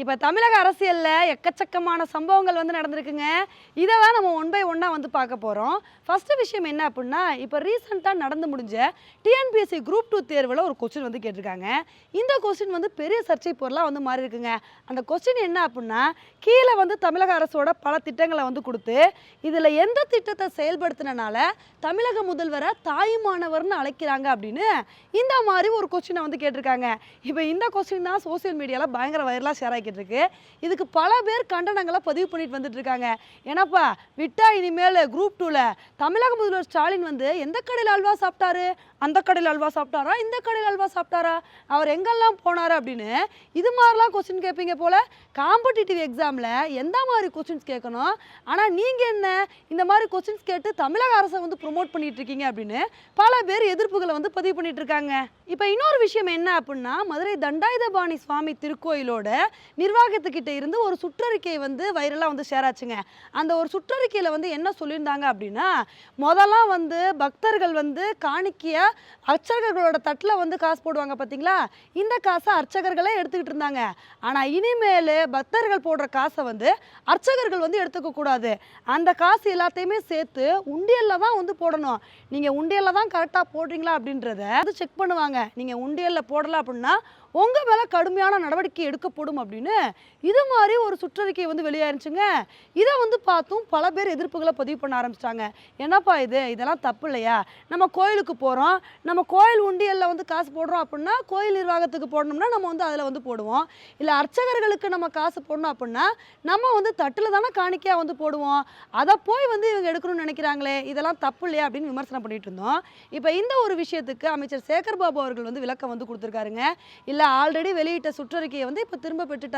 இப்போ தமிழக அரசியலில் எக்கச்சக்கமான சம்பவங்கள் வந்து நடந்திருக்குங்க. இதை தான் நம்ம ஒன் பை ஒன்னாக வந்து பார்க்க போகிறோம் ஃபஸ்ட்டு விஷயம் என்ன அப்படின்னா இப்போ ரீசெண்டாக நடந்து முடிஞ்ச டிஎன்பிஎஸ்சி குரூப் டூ தேர்வில் ஒரு கொஸ்டின் வந்து கேட்டிருக்காங்க. இந்த கொஸ்டின் வந்து பெரிய சர்ச்சை பொருளாக வந்து மாறி இருக்குங்க அந்த கொஸ்டின் என்ன அப்படின்னா கீழே வந்து தமிழக அரசோட பல திட்டங்களை வந்து கொடுத்து இதில் எந்த திட்டத்தை செயல்படுத்தினால தமிழக முதல்வரை தாயுமானவர்னு அழைக்கிறாங்க அப்படின்னு இந்த மாதிரி ஒரு கொஸ்டினை வந்து கேட்டிருக்காங்க. இப்போ இந்த கொஸ்டின் தான் சோஷியல் மீடியாவில் பயங்கர வைரலாக ஷேர் ஆகிட்டு இருக்கு இதுக்கு பல பேர் கண்டனங்களை பதிவு பண்ணிட்டு வந்துட்டு இருக்காங்க ஏன்னாப்பா விட்டா இனிமேல் குரூப் டூவில் தமிழக முதல்வர் ஸ்டாலின் வந்து எந்த கடையில் அல்வா சாப்பிட்டாரு? அந்த கடையில் அல்வா சாப்பிட்டாரா? இந்த கடையில் அல்வா சாப்பிட்டாரா? அவர் எங்கெல்லாம் போனார் அப்படின்னு இது மாதிரிலாம் கொஸ்டின் கேட்பீங்க போல் காம்படிட்டிவ் எக்ஸாமில் எந்த மாதிரி கொஸ்டின்ஸ் கேட்கணும்? ஆனால் நீங்கள் என்ன இந்த மாதிரி கொஸ்டின்ஸ் கேட்டு தமிழக அரசை வந்து ப்ரொமோட் பண்ணிட்டு இருக்கீங்க அப்படின்னு பல பேர் எதிர்ப்புகளை வந்து பதிவு பண்ணிட்டு இருக்காங்க இப்போ இன்னொரு விஷயம் என்ன அப்படின்னா மதுரை தண்டாயுதபாணி சுவாமி திருக்கோயிலோட நிர்வாகத்துக்கிட்ட இருந்து ஒரு சுற்றறிக்கை வந்து வைரலாக வந்து ஷேர் ஆச்சுங்க. அந்த ஒரு சுற்றறிக்கையில் வந்து என்ன சொல்லியிருந்தாங்க அப்படின்னா முதல்ல வந்து பக்தர்கள் வந்து காணிக்கைய அர்ச்சகர்களோட தட்டில் வந்து காசு போடுவாங்க பார்த்தீங்களா இந்த காசை அர்ச்சகர்களே எடுத்துக்கிட்டு இருந்தாங்க. ஆனால் இனிமேல் பக்தர்கள் போடுற காசை வந்து அர்ச்சகர்கள் வந்து எடுத்துக்க கூடாது. அந்த காசு எல்லாத்தையுமே சேர்த்து உண்டியலில் தான் வந்து போடணும். நீங்கள் உண்டியலில் தான் கரெக்டாக போடுறீங்களா அப்படின்றத அது செக் பண்ணுவாங்க. நீங்கள் உண்டியலில் போடலாம் அப்படின்னா உங்கள் மேலே கடுமையான நடவடிக்கை எடுக்கப்படும் அப்படின்னு இது மாதிரி ஒரு சுற்றறிக்கை வந்து வெளியாயிருச்சுங்க இதை வந்து பார்த்தும் பல பேர் எதிர்ப்புகளை பதிவு பண்ண ஆரம்பிச்சிட்டாங்க. என்னப்பா இது? இதெல்லாம் தப்பு இல்லையா? நம்ம கோயிலுக்கு போகிறோம் நம்ம கோயில் உண்டியலில் வந்து காசு போடுறோம் அப்படின்னா கோயில் நிர்வாகத்துக்கு போடணும்னா நம்ம வந்து அதில் வந்து போடுவோம். இல்லை அர்ச்சகர்களுக்கு நம்ம காசு போடணும் அப்படின்னா நம்ம வந்து தட்டில் தானே காணிக்கையாக வந்து போடுவோம். அதை போய் வந்து இவங்க எடுக்கணும்னு நினைக்கிறாங்களே இதெல்லாம் தப்பு இல்லையா அப்படின்னு விமர்சனம் பண்ணிட்டு இருந்தோம். இப்போ இந்த ஒரு விஷயத்துக்கு அமைச்சர் சேகர் பாபு அவர்கள் வந்து விளக்கம் வந்து கொடுத்துருக்காருங்க. இல்லை ஆல்ரெடி வெளியிட்ட சுற்றறிக்கையை வந்து இப்போ திரும்ப பெற்றுட்டாங்க.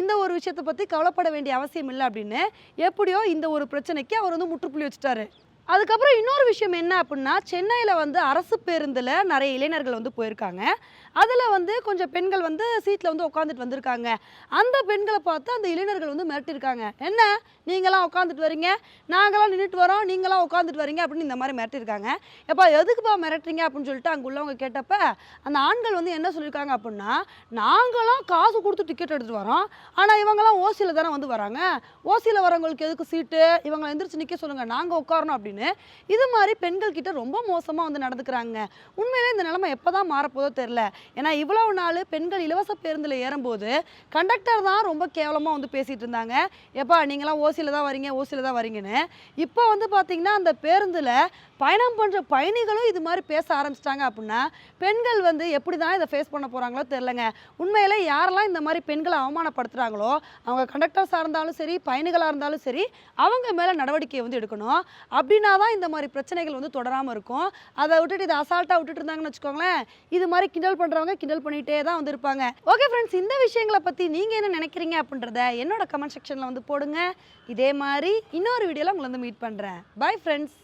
இந்த ஒரு விஷயத்தை பற்றி கவலைப்பட வேண்டிய அவசியம் இல்லை அப்படின்னு. எப்படியோ இந்த ஒரு பிரச்சனைக்கு அவர் வந்து முற்றுப்புள்ளி வச்சுட்டாரு. அதுக்கப்புறம் இன்னொரு விஷயம் என்ன அப்படின்னா சென்னையில் வந்து அரசு பேருந்தில் நிறைய இளைஞர்கள் வந்து போயிருக்காங்க. அதில் வந்து கொஞ்சம் பெண்கள் வந்து சீட்டில் வந்து உட்காந்துட்டு வந்திருக்காங்க. அந்த பெண்களை பார்த்து அந்த இளைஞர்கள் வந்து மிரட்டியிருக்காங்க என்ன? நீங்களாம் உட்காந்துட்டு வரீங்க. நாங்களாம் நின்றுட்டு வரோம். நீங்களாம் உட்காந்துட்டு வரீங்க அப்படின்னு இந்த மாதிரி மிரட்டியிருக்காங்க எப்பா எதுக்குப்பா மிரட்டுறீங்க அப்படின்னு சொல்லிட்டு அங்கே உள்ளவங்க கேட்டப்ப அந்த ஆண்கள் வந்து என்ன சொல்லியிருக்காங்க அப்படின்னா நாங்களாம் காசு கொடுத்து டிக்கெட் எடுத்துகிட்டு வரோம். ஆனால் இவங்கெல்லாம் ஓசியில் தானே வந்து வராங்க. ஓசியில் வரவங்களுக்கு எதுக்கு சீட்டு? இவங்களை எந்திரிச்சு நிற்க சொல்லுங்கள் நாங்கள் உட்காரணும் அப்படின்னு. இது மாதிரி பெண்கள் கிட்ட ரொம்ப மோசமாக வந்து நடந்துக்கிறாங்க. உண்மையிலே இந்த நிலைமை எப்போ தான் மாறப்போதோ தெரில ஏன்னா இவ்வளவு நாள் பெண்கள் இலவச பேருந்தில் ஏறும்போது கண்டக்டர் தான் ரொம்ப கேவலமாக வந்து பேசிகிட்டு இருந்தாங்க. எப்பா நீங்களாம் ஓசியில் தான் வரீங்க ஓசியில் தான் வரீங்கன்னு. இப்போ வந்து பார்த்தீங்கன்னா அந்த பேருந்தில் பயணம் பண்ணுற பயணிகளும் இது மாதிரி பேச ஆரம்பிச்சிட்டாங்க அப்படின்னா பெண்கள் வந்து எப்படி தான் இதை ஃபேஸ் பண்ண போகிறாங்களோ தெரிலங்க உண்மையில் யாரெல்லாம் இந்த மாதிரி பெண்களை அவமானப்படுத்துகிறாங்களோ அவங்க கண்டக்டர்ஸாக இருந்தாலும் சரி பயணிகளாக இருந்தாலும் சரி அவங்க மேலே நடவடிக்கை வந்து எடுக்கணும். அப்படின்னா தான் இந்த மாதிரி பிரச்சனைகள் வந்து தொடராமல் இருக்கும். அதை விட்டுட்டு இதை அசால்ட்டாக விட்டுட்டு இருந்தாங்கன்னு வச்சுக்கோங்களேன் இது மாதிரி கிண்டல் பண்ணுறவங்க கிண்டல் பண்ணிகிட்டே தான் வந்து இருப்பாங்க ஓகே ஃப்ரெண்ட்ஸ் இந்த விஷயங்களை பற்றி நீங்கள் என்ன நினைக்கிறீங்க அப்படின்றத என்னோட கமெண்ட் செக்ஷனில் வந்து போடுங்க. இதே மாதிரி இன்னொரு வீடியோவில் உங்களை வந்து மீட் பண்ணுறேன் பாய் ஃப்ரெண்ட்ஸ்